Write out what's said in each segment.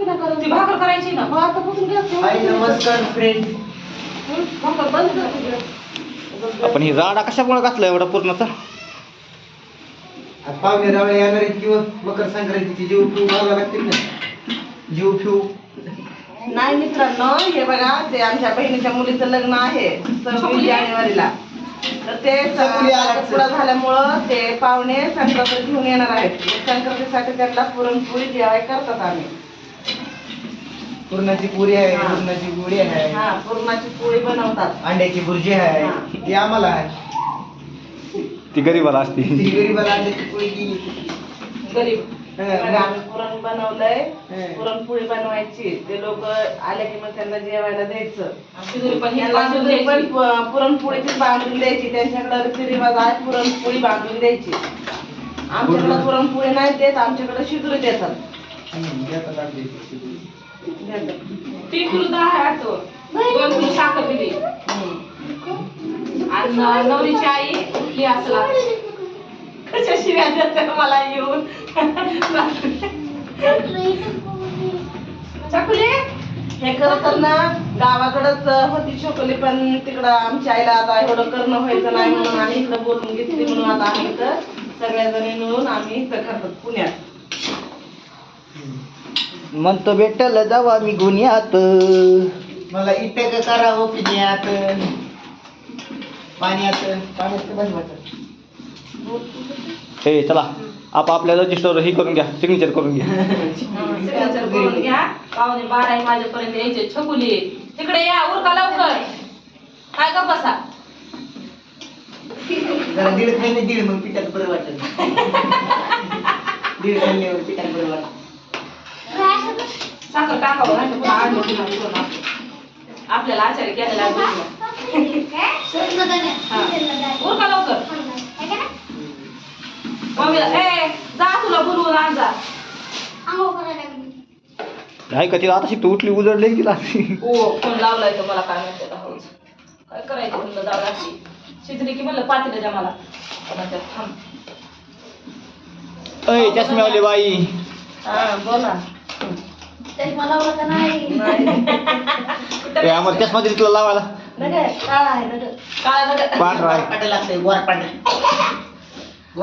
ती भाकर करायची ना मग आता? हाय नमस्कार फ्रेंड? भाकर बंद कर तिकडे. आपण ही राडा कशामुळे घातला एवढा पूर्णचा पाहुणे रावळे येणार आहेत किंवा मकर संक्रांतीची जीव फिव घालावं लागतील ना जीव फिव नाही मित्रांनो हे बघा ते आमच्या बहिणीच्या मुलीचं लग्न आहे सव्वीस जानेवारीला तर ते आलात. पुढं झाल्यामुळं ते पाहुणे संक्रांत घेऊन येणार आहेत संक्रांतीसाठी त्यांना पुरणपोळी जेवाय करतात आम्ही पूर्णाची पुरी आहे हा. पूर्णाची गोळी आहे. हा पुरणाची पोळी बनवतात. अंड्याची भुर्जी आहे. हा. ती आम्हाला आहे. ती गरीबाला असती. ती गरीबाला अंड्याची पोळी केली. गरीब. बघा, आम्ही पुरण बनवलंय. हं. पुरणपोळी बनवायची. ते लोक आले की मग त्यांना जेवायला द्यायचं. आमची घरी पण ही त्यांना बांधून सुद्धा पण द्यायची. प- बांधून द्यायची. त्यांच्याकडे रीतिरिवाज आहे पुरणपोळी बांधून द्यायची. आमच्याकडे पुरणपोळी नाही देत आमच्याकडे शिदुरी देतात. हम्म, देतात अंड्याची. देतात. तीन किलो आहे दोन किलो साखर दिली. आणि नवरीची आई उठली असला कशा शिव्या मला येऊन? चकुले? हे खरं तर ना गावाकडच होती छोकली पण तिकडं आमच्या आईला आता एवढं करणं व्हायचं नाही म्हणून आम्ही इकडं बोलून घेतली म्हणून आता आम्ही इथं. सगळ्याजणी मिळून आम्ही इथं करतात पुण्यात. म्हणतो भेटल जावा मी गुन्ह्यात. मला इटक करावं पिण्यात. पाण्यात. पाण्यात बंद हे चला. आप आपल्या रजिस्टर ही करून घ्या. सिग्नेचर करून घ्या. सिग्नेचर करून घ्या. पावणे बारा एक वाजेपर्यंत यायचे. छकुली तिकडे या उरका लवकर. काय का बसा. जरा दीड खायने दीड मग पिठात बरं वाटत दीड खाल्ल्यावर पिठात बरं वाटत साखर टाकावं नाही पुन्हा. आपल्याला आचार्य केलेला. हा. लवकर. मम्मीला ए जा तुला बोलवून आण जा. का तिला आता शिकतो उठली उजडले तिला. ओ फोन लावलाय तर मला काय माहिती काय करायचं म्हणलं जाऊ लागली. शिजली की म्हणलं पातीला द्या मला. थांब. अय चष्म्यावाली बाई. हा बोला ए, आम्हाला चष्मा दिली तुला लावायला. काळा आहे पांढरा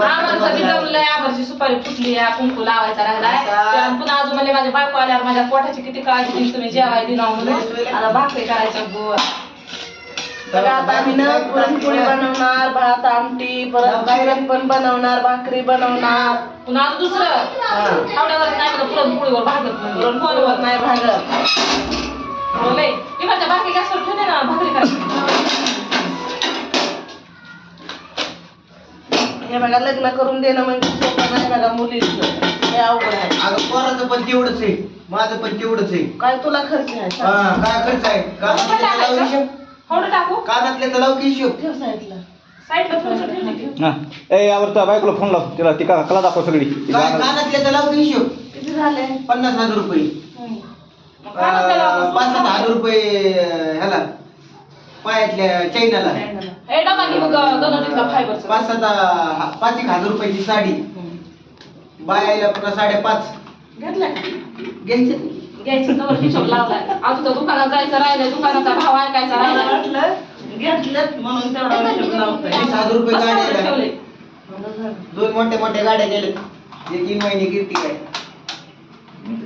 आमरचं बी जमलंय आमरची सुपारी फुटली आहे कुंकू लावायचा राहिलाय. असा. पुन्हा अजून म्हणजे माझ्या बायको आल्यावर माझ्या पोटाची किती काळजी तुम्ही जेवाय दिना म्हणून. आता भाकरी करायच्या गोळ बघा आता आम्ही ना पुरणपोळी बनवणार भात आमटी परत वरण पण बनवणार भाकरी बनवणार. पुन्हा दुसरं. आवड्यावर नाही पुरणपोळीवर भागत म्हणलं पुरणपोळीवर नाही भागत. बोलले भाकरी गॅसवर ठेवते ना भाकरी करायची हे बघा लग्न करून देणं म्हणजे सोपं नाही बघा मुलीचं. हे अवघड आहे. अगं पोराचं पण तेवढंच आहे. माझं पण तेवढंच आहे. काय तुला खर्च आहे. हा, काय खर्च आहे? टाकू? कानातले तलाव की हिशोब ठेव साईडला. साईडला थोडंसं ठेवलं की. हा. ए यावर बायकोला फोन लाव. तिला ती का कला दाखव सगळी. ती काय गाणं- कानातले तलाव की हिशोब किती झाले? पन्नास हजार रुपये. मग अं, पाच सात हजार रुपये अं, ह्याला. पायातल्या चैनाला. ए डबा घे मग गणपतीतला फायबरचा पाच सात पाच एक हजार रुपयाची साडी. बायाला पुन्हा साडेपाच. घेतला का? घ्यायचे. घ्यायचं तर हिशोब लावलाय तर दुकानात जायचं राहिलं दुकानाचा भाव ऐकायचा मला राहिला वाटलं घेतलं म्हणून तेवढा हिशोब लावतोय वीस हजार रुपये. दोन मोठ्या मोठ्या गाड्या गेल्यात एक तीन महिने गिरती काय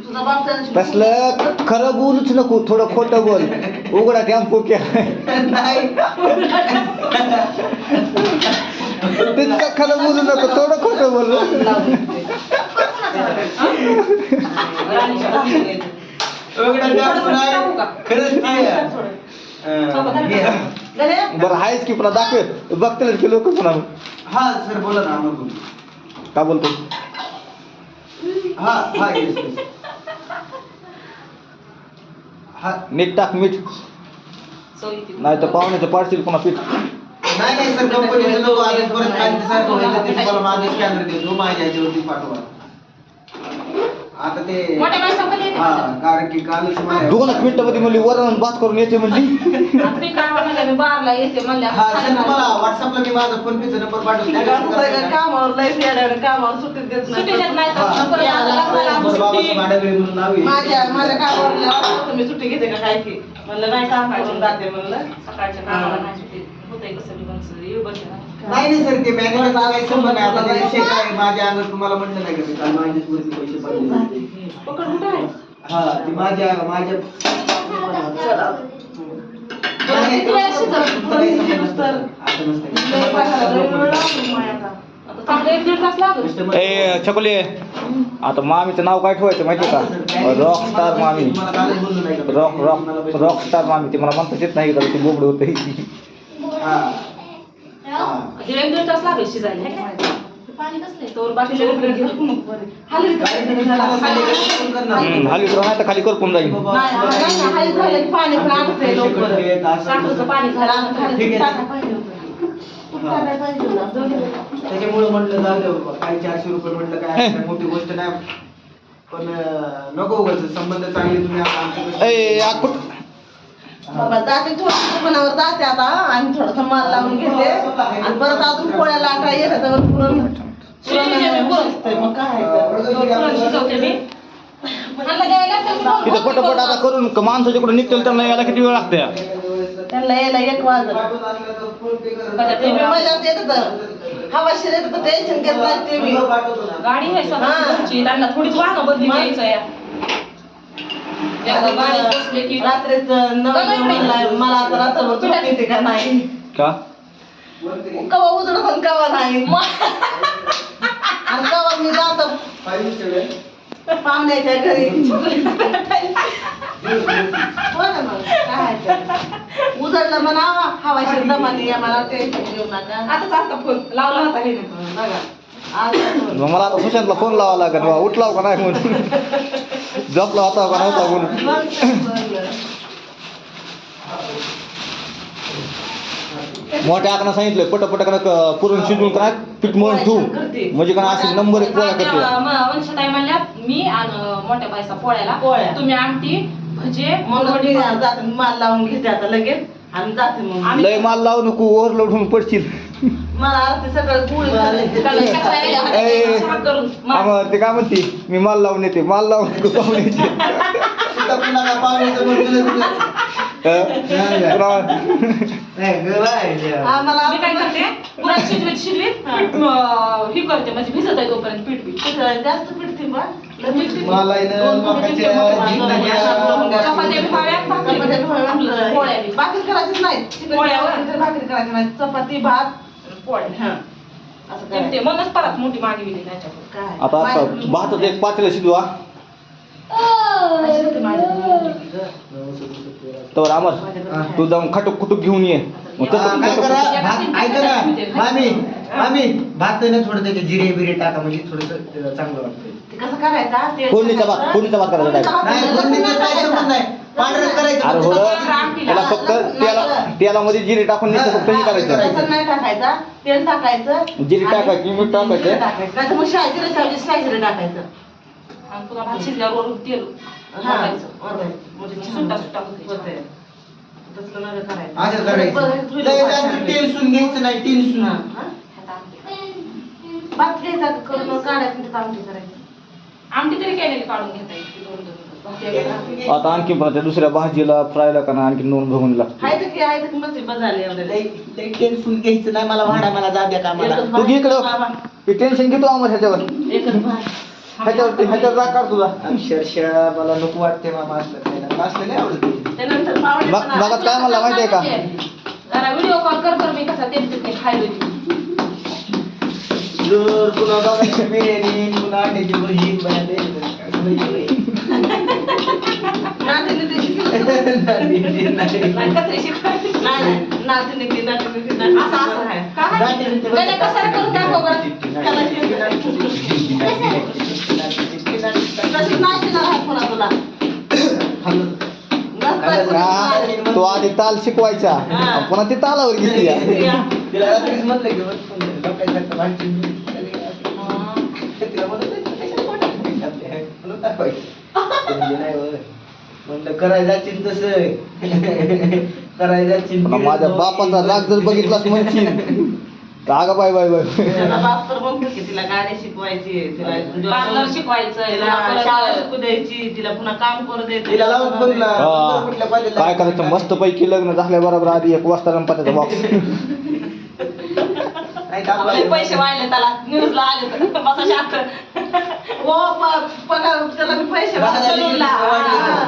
तुझा बाप त्या दिवशी- तसलं खरं बोलूच नको थोडं खोटं बोल. उघडा टॅम्पो क्या नाही. तितकं खरं बोलू नको थोडं खोटं बोल. राणीच्या बरं आहेच की पुन्हा दाखव बघतील की लोक पुन्हा हा सर बोला ना का बोलतो? हा हा हा. मीठ टाक मीठ. नाही तर पाहुण्याचं पाडशील पुन्हा पीठ. नाही नाही सर कंपनीचं नको आधी परत खाली सारखं व्हायचं ते तुम्हाला माझं स्कॅनर देतो माझ्या ह्याच्यावरती पाठवा. आता ते हा? कारण की कालच माझ्या दोनच मिनिटामध्ये म्हणली वरण भात करून येते म्हणली मी काय म्हणलं मी बारला येते म्हणल्या हा सर तुम्हाला व्हॉट्सअपला मी माझा फोन पेचा नंबर पाठवतो त्या गावात सगळं कामावर लय कामावर सुट्टीत देत नाही. सुट्टी देत नाही तर हा. परत आता लग्नाला बरं, बाबाचं सुट्टी. भाडं म्हणून नाव आहे. माझ्या माझ्या कामावर वाटतं मी सुट्टी घेते का काय की म्हणलं नाही काम करून जाते म्हणलं सकाळच्या कामाला नाही सुट्टी होतंय कसं बी येऊ बसले. नाही नाही सर ते संबंध नाही. आता ते विषय काय आहे, माझ्या अंगात तुम्हाला म्हटलं नाही का मी? काल माझ्याच वरती पैसे पाहिजे पकड कुठं आहे? हा ते माझ्या माझ्या. नाही, किती वेळ सर. नसतं. Customer- ए छकुले. आता मामीचं नाव काय ठेवायचं माहिती का? रॉक स्टार मामी. तुम्हाला कालच बोललो नाही का? रॉक रॉक रॉक स्टार मामी. ते मला म्हणताच येत नाही का ते बोबड होतं हा. हा. दीड एक दीड तास लागेल शिजायला हे काय? पाणी कसलं आहे? तोवर. हम्म, खाली उतरा नाही तर खाली करपून जाईल बाबा, नाही, हा, नाही, नाही, हलवी झालं की पाणी पण आणतंय पैसे लवकर. कटले, असं साखरेचं तसं. पाणी झालं, झालं खाली ठीक आहे. टाकायला पाहिजे होतं. कुठं टाकायला पाहिजे होतं? जाऊ दे. त्याच्यामुळे म्हटलं जाऊ दे बाबा काय चारशे रुपये म्हटलं काय काय मोठी गोष्ट नाही पण अं, नको उगाच संबंध चांगले तुम्ही आता आमच्याकडे- ए आ, कुठ बाबा जाते थोडं दुकानावर जाते आता आणि थोडासा माल लावून घेते. आणि परत अजून पोळ्या लाटा येत त्यावर पुरण काय मी. मी पटपट आता करून क- माणसाच्या कुठे निघतील त्यांना यायला किती वेळ लागते? त्यांना यायला एक वाजत मजाच येत होतं. हवाशीर येत होतं टेन्शन घेत नाही ते ना. गाडी आहे हा. स्वतःची त्यांना थोडीच वाहनं बदली मग? द्यायचं या एकदा गाडीत बसले की रात्रीच मला आता रात्रभर झोप येते का नाही? का? कवा उजडत आणि कवा नाही. आणि कवा मी जातो? पाहुण्याच्या घरी. हो. उजळलं म्हणावा हवाशीर दमाने या मला टेन्शन घेऊ नका आता चालता फोन लावला होता हे बघा. मग मला आता सुशांतला फोन लावा लागेल बा. उठलाव का नाही म्हणून? झोपला होता का नव्हता म्हणून? काय. मोठ्या आकडा सांगितलं पटपट करा पुरण शिजवून करा पीठ मळून ठेवू. म्हणजे का अशी नंबर एक पोळ्या करते. म्हणल्या मी आणि मोठ्या बायचा पोळ्याला. पोळ्या. तुम्ही आमटी भजे म्हणून वडी मी जाते माल लावून घेते आता लगेच. आणि जाते मग. लय माल लावू नको ओव्हरलोड होऊन पडशील. मला आरती सकाळी ते काय म्हणते? मी माल लावून येते माल लावून. आम्हाला मी काय करते? शिजवीत शिजवीत हे. म्हणजे भिजत आहे तोपर्यंत पीठ जास्त बी. भाकरी करायची नाही चपाती भात पोळ्या हा असं ते- ते करायचं. म्हणूनच परत मोठी मागविली त्याच्याकडे काय? आता आता भातात एक पातेलं शिजवा अशी होती माझी. तर अमर तू जाऊन खटूक खुटूक घेऊन ये. मग हा, तसं काय तसं- करा? भात ऐका ना मामी मामी भात आहे ना थोडं त्याचे जिरे बिरे टाका म्हणजे थोडस चांगलं वाटतं ते कसं करायचा? तेल फोडणीचा भात- टाकायचं. फोडणीचा भात करायचा फोडणीचा भात नाही करायचा. फोडणीचं काय संबंध नाही. पांढरं करायचं अरे हो आमटीला. त्याला फक्त त्याला तेलामध्ये जिरे टाकून नुसतं फक्त हे करायचं नाही टाकायचा तेल टाकायचं जिरे टाकायची, मीठ टाकायचं. जिरे टाकायचं नाही तर मग शाही जिरे शाही शाही जिरे टाकायचं आणि भात शिजल्यावर तेल हा, ओतायचं. ओतायचं. म्हणजे ते सुट्टा सुट्टा होते होतंय. तसलं नव्हे करायचं. असं करायचं परत लय जास्त टेन्शन घ्यायचं नाही टेन्शन हा, हा. ह्यात आमटी. भात घ्यायचा करून काढायचं आणि त्यात आमटी करायची आमटी तरी केलेली काढून घेता येईल दोन दोन आता आणखी पण त्या दुसऱ्या भाजीला फ्रायला का ना आणखी नोंद बघून लागते. की की मस्त एवढे. टेन्शन घ्यायचं नाही मला भाडा मला जा द्या कामाला. एकच तू घे इकडं. बाबा. ते टेन्शन घेतो अमर ह्याच्यावर. एकच. ह्याच्यावर ह्याच्यावर राग काढ तुझा अक्षरशः मला नको वाटते मामा असलं खायला. असलं नाही आवडत त्यानंतर पावणे मग- पण मग काय म्हणला माहितीये का? जरा व्हिडिओ कॉल कर कर मी कसा तेल ते खायला जर पुन्हा बघायची? बिर्याणी पुन्हा अंड्याची भजी बनवली, नातीने नाही, नाही. नाही. नाही, नाही. ती, नातीने ती, नातीने ती. असं असं आहे. काय? गण्या कसाला करून दाखव बरं. तशी नाही देणार आहे पुन्हा तुला नसतं पुन्हा हा, तो आधी ताल शिकवायचा हा. पुन्हा ते तालावर घेतली तुला. तिला रात्रीच म्हणलं की बस म्हणलं, लोकांसारखं भांडण बिंडण हा. म्हणलं, करायला जाशील तसं. पण चिंता माझ्या बापाचा राग जर बघितलास म्हणशील. तर अगं बाय बाय. बाय बाप तर म्हणतो की तिला गाडी शिकवायची तिला पार्लर शिकवायचं तिला शाळा शिकू द्यायची तिला पुन्हा काम करू द्यायचं. तिला लावून हा. कुठल्या कॉलेजला काय करायचं? मस्त पैकी लग्न झाल्या बरोबर आधी एक वाजता गणपतीचा बॉक्स नाही का आपले पैसे वाढले त्याला न्यूजला आले तर बसा शांत हो प- पगार त्याला मी पैसे वाढले. हा,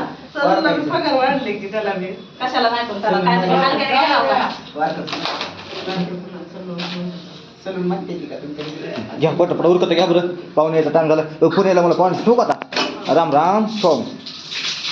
वाढले. पगार वाढले की त्याला मी कशाला नाही करून त्याला काय तरी हाल काय घ्यावं का? सलून म्हणते ती का तुमच्या घ्या पटपट उरकत घ्या बरं. पाहुणे यायचा टाइम झाला. अ, पुण्याला मला पाहुणे ठेवू का आता? राम राम सोम.